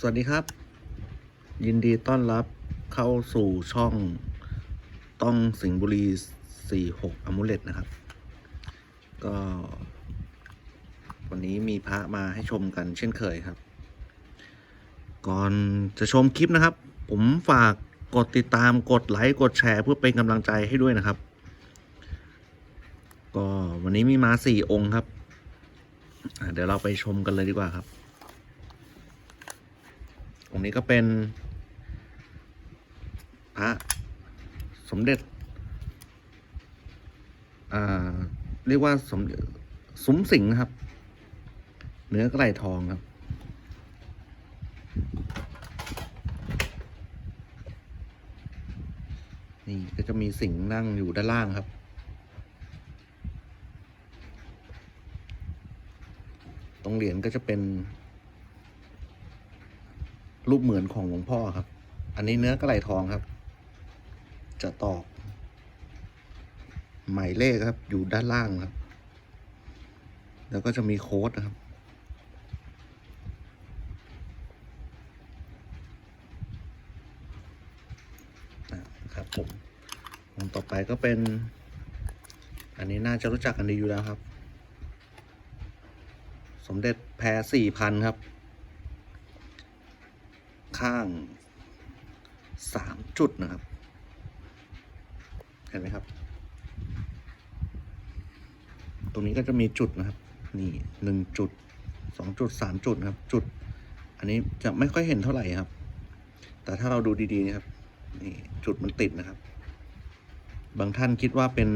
สวัสดีครับ ยินดีต้อนรับเข้าสู่ช่องต้องสิงห์บุรี 46อมูเลตนะครับ ก็ วันนี้มีพระมาให้ชมกันเช่นเคยครับ ก่อนจะชมคลิปนะครับ ผมฝากกดติดตามกดไลค์ กดแชร์ เพื่อเป็นกำลังใจให้ด้วยนะครับ ก็วันนี้มีมาสี่องค์ครับ เดี๋ยวเราไปชมกันเลยดีกว่าครับ องค์นี้ก็เป็น พระสมเด็จเรียกว่าสมสมสิงนะครับ เนื้อกระไหลทองครับ นี่ก็จะมีสิงนั่งอยู่ด้านล่างครับตรงเหรียญก็จะเป็น รูปเหมือนของหลวงพ่อครับ อันนี้เนื้อกระไหลทองครับ จะตอกหมายเลขครับ อยู่ด้านล่างครับ แล้วก็จะมีโค้ดนะครับอะครับผมองต่อไปก็เป็น อันนี้น่าจะรู้จักกันดีอยู่แล้วครับ สมเด็จแพรสี่พันครับ ข้างสามจุดนะครับ เห็นไหมครับ ตรงนี้ก็จะมีจุดนะครับ นี่หนึ่งจุดสองจุดสามจุดนะครับ จุด อันนี้จะไม่ค่อยเห็นเท่าไหร่ครับ แต่ถ้าเราดูดีๆนะครับ นี่จุดมันติดนะครับ บางท่านคิดว่าเป็น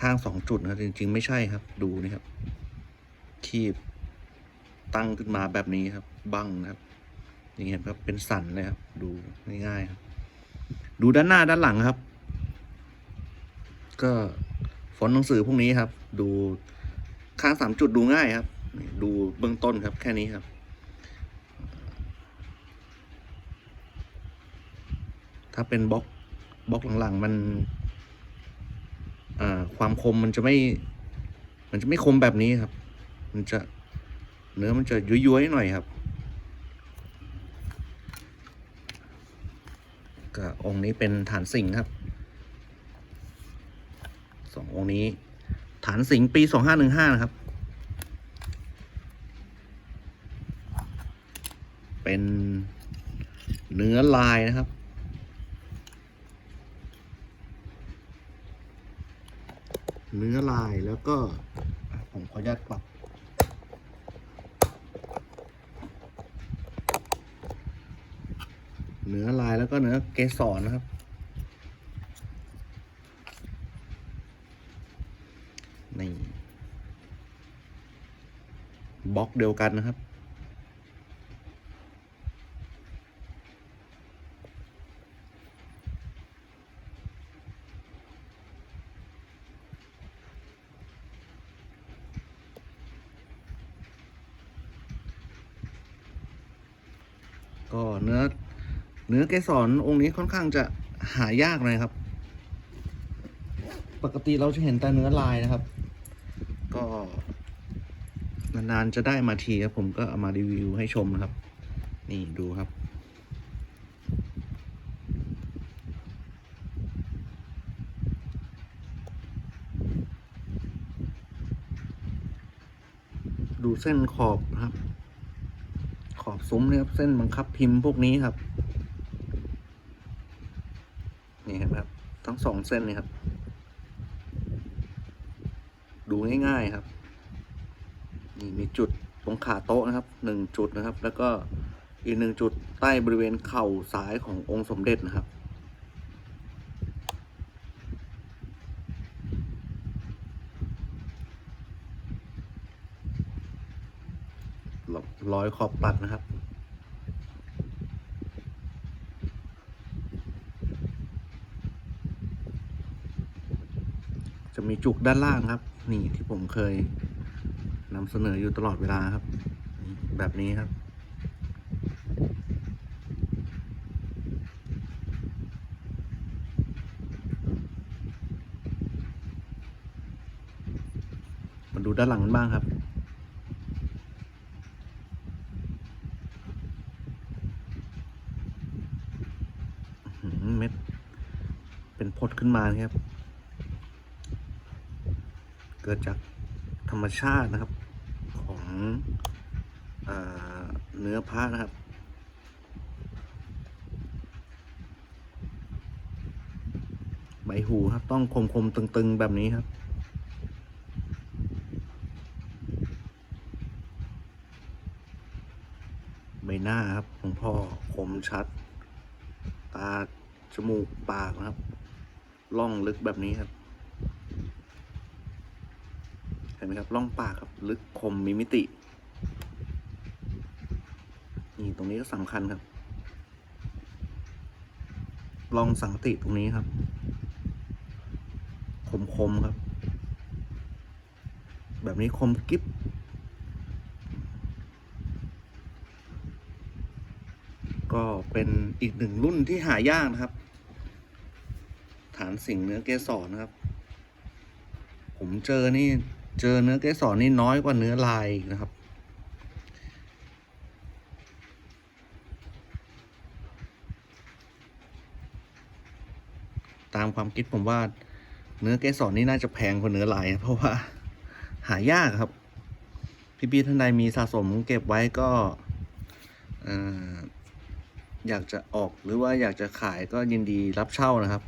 ข้างสองจุดนะครับจริง ๆ ไม่ใช่ครับ ดูนะครับคีบตั้งขึ้นมาแบบนี้ครับ บังนะครับนี่างเห็นครับเป็นสันเลยครับ ดูง่ายๆครับ ดูด้านหน้าด้านหลังครับ ก็ฟอนต์หนังสือพวกนี้ครับ ดูข้างสามจุดดูง่ายครับ ดูเบื้องต้นครับ แค่นี้ครับถ้าเป็นบล็อกบล็อกหลังๆ มันความคมมันจะไม่ มันจะไม่คมแบบนี้ครับ มันจะเนื้อมันจะย้วยๆหน่อยครับ ก็องค์นี้เป็นฐานสิงห์ครับสององค์นี้ ฐานสิงห์ปีสองห้าหนึ่งห้านะครับ เป็นเนื้อลายนะครับ เนื้อลายแล้วก็ผมขออนุญาตปรับ เนื้อลายแล้วก็เนื้อเกสรนะครับ นี่บล็อกเดียวกันนะครับ ก็เนื้อ เนื้อเกสรองค์นี้ค่อนข้างจะหายากหน่อยครับ ปกติเราจะเห็นแต่เนื้อลายนะครับ ก็นานๆจะได้มาทีครับผมก็เอามารีวิวให้ชมนะครับ นี่ดูครับ ดูเส้นขอบครับ ขอบซุ้มเนี่ยครับ เส้นบังคับพิมพ์พวกนี้ครับ นี่เห็นไหม ครับ ทั้งสองเส้นนี่ครับ ดูง่ายๆครับ นี่มีจุดตรงขาโต๊ะนะครับหนึ่งจุดนะครับ แล้วก็อีกหนึ่งจุดใต้บริเวณเข่าซ้ายขององค์สมเด็จนะครับรอยขอบตัดนะครับีจุกด้านล่างครับ นี่ที่ผมเคยนำเสนออยู่ตลอดเวลาครับ แบบนี้ครับ มาดูด้านหลังกันบ้างครับเม็ดเป็นพดขึ้นมาครับ เกิดจากธรรมชาตินะครับของอเนื้อพระนะครับ ใบหูครับต้องคมคมๆตึงๆแบบนี้ครับใบหน้าครับของพ่อคมชัด ตา จมูก ปากนะครับ ล่องลึกแบบนี้ครับ เห็นไหมครับล่องปากครับลึกคมมีมิติ นี่ตรงนี้ก็สำคัญครับ ลองสังติตรงนี้ครับ คมคมครับ แบบนี้คมกิ๊บก็เป็นอีกหนึ่งรุ่นที่หายากนะครับ ฐานสิ่งเนื้อเกสรนะครับ ผมเจอนี่ เจอเนื้อเกสรนี่น้อยกว่าเนื้อลายนะครับ ตามความคิดผมว่าเนื้อเกสรนี่น่าจะแพงกว่าเนื้อลายนะเพราะว่าหายากครับ พี่ๆท่านใดมีสะสมเก็บไว้ก็เอ่ออยากจะออกหรือว่าอยากจะขายก็ยินดีรับเช่านะครับ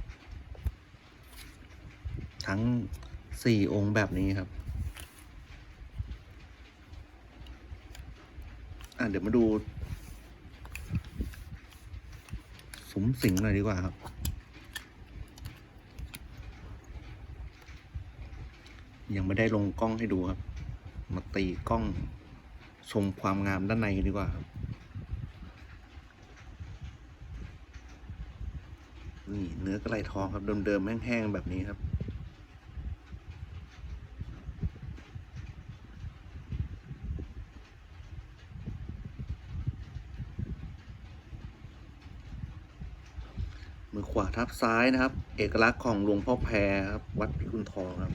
ทั้งสี่องค์แบบนี้ครับ อะ เดี๋ยวมาดู สมสิงหน่อยดีกว่าครับ ยังไม่ได้ลงกล้องให้ดูครับ มาตีกล้องชมความงามด้านในดีกว่าครับนี่เนื้อกระไรทองครับเดิมๆแห้งๆแบบนี้ครับ มือขวาทับซ้ายนะครับ เอกลักษณ์ของหลวงพ่อแพรครับ วัดพิกุลทองครับ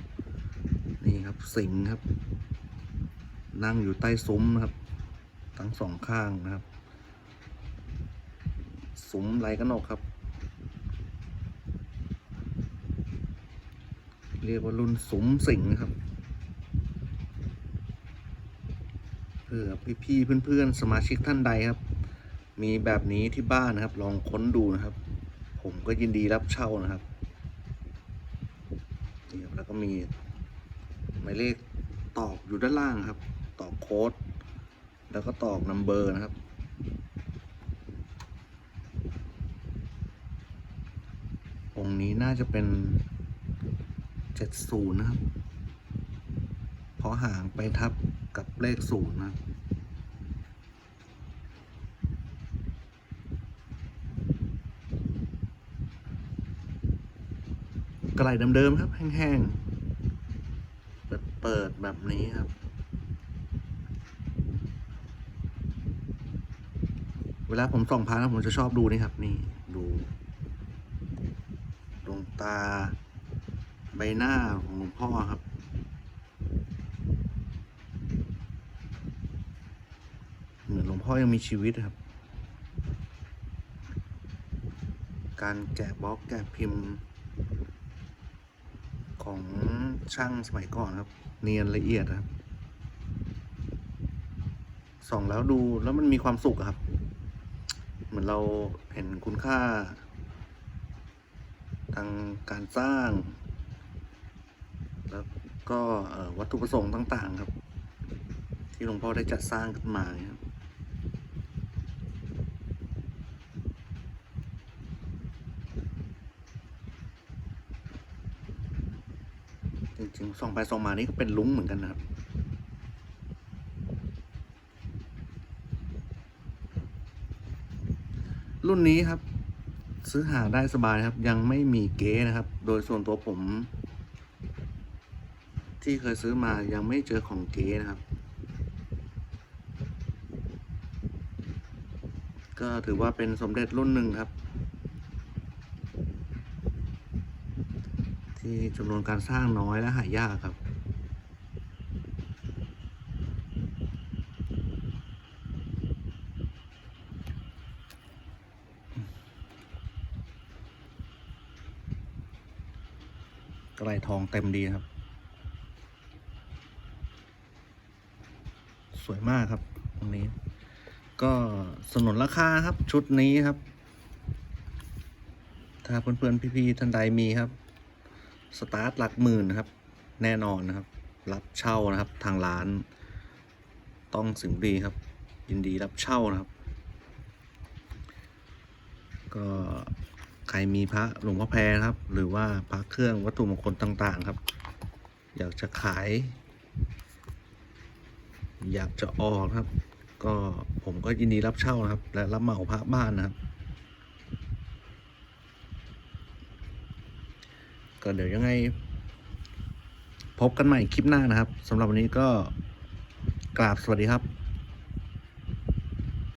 นี่ครับสิงครับ นั่งอยู่ใต้ซุ้มนะครับ ทั้งสองข้างนะครับ ซุ้มลายกระหนกครับ เรียกว่ารุ่นซุ้มสิงครับเพื่อพี่ๆเพื่อนๆสมาชิกท่านใดครับ มีแบบนี้ที่บ้านนะครับ ลองค้นดูนะครับ ผมก็ยินดีรับเช่านะครับนี่ครับแล้วก็มีหมายเลขตอกอยู่ด้านล่างครับ ตอกโค้ด แล้วก็ตอกนัมเบอร์นะครับ องค์นี้น่าจะเป็นเจ็ดศูนย์นะครับ เพราะห่างไปทับกับเลขศูนย์นะครับ ระไหลเดิมๆครับ แห้งๆ เปิดเปิดแบบนี้ครับเวลาผมส่องพระนะผมจะชอบดูนี่ครับ นี่ดูดวงตา ใบหน้าของหลวงพ่อครับ เหมือนหลวงพ่อยังมีชีวิตครับ การแกะบล็อกแกะพิมพ์ ของช่างสมัยก่อนครับ เนียนละเอียดครับส่องแล้วดูแล้วมันมีความสุขครับ เหมือนเราเห็นคุณค่า ทางการสร้าง แล้วก็วัตถุประสงค์ต่าง ๆ ครับ ที่หลวงพ่อได้จัดสร้างขึ้นมาเนี่ยครับ จริงส่องไปส่องมานี่ก็เป็นลุ้งเหมือนกันนะครับรุ่นนี้ครับ ซื้อหาได้สบายครับ ยังไม่มีเก๊นะครับ โดยส่วนตัวผม ที่เคยซื้อมายังไม่เจอของเก๊นะครับ ก็ถือว่าเป็นสมเด็จรุ่นหนึ่งครับ ที่จำนวนการสร้างน้อยและหายากครับ กระไรทองเต็มดีครับ สวยมากครับตรงนี้ ก็สนุนราคาครับชุดนี้ครับถ้าเพื่อนๆพี่ๆท่านใดมีครับ สตาร์ทหลักหมื่นนะครับ แน่นอนนะครับ รับเช่านะครับทางร้าน ต้องสิงห์บุรีครับ ยินดีรับเช่านะครับ ก็ใครมีพระหลวงพ่อแพรครับ หรือว่าพระเครื่องวัตถุมงคลต่างๆครับ อยากจะขาย อยากจะออกครับ ก็ผมก็ยินดีรับเช่านะครับ และรับเหมาพระบ้านนะครับ ก็เดี๋ยวยังไง พบกันใหม่คลิปหน้านะครับสำหรับวันนี้ก็กราบสวัสดีครับ